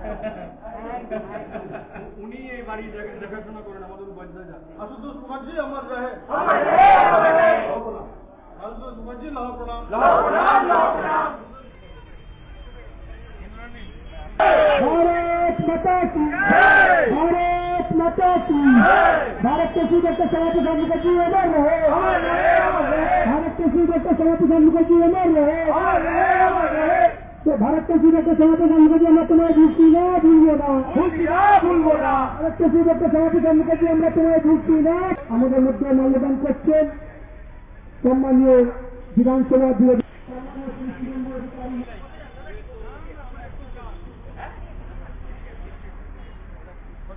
উনি এই বাড়ি দেখা- দেখাশোনা করেন আমাদের উপাধ্যায়রা আশুতোষ মুখার্জি আমার রহে। আশুতোষ মুখার্জি লহ প্রণাম লহ প্রণাম, লহ প্রণাম। माता की जय। भारत माता की जय। भारत के श्री डॉक्टर श्यामा मुखर्जी अमर रहे আমার হে, আমার হে। भारत के श्री डॉक्टर श्यामा मुखर्जी अमर रहे আমার হে, আমার হে। तो भारत के श्री डॉक्टर श्यामा मुखर्जी আমরা তোমায় ভুলছি না ভুলবো না ভুলছি না, ভুলবো না। ভারত के श्री डॉक्टर श्यामा মুখর্জি আমরা তোমায় ভুলছি না আমাদের মধ্যে মাল্যদান করছেন সম্মানীয় বিধানসভা বিরোধী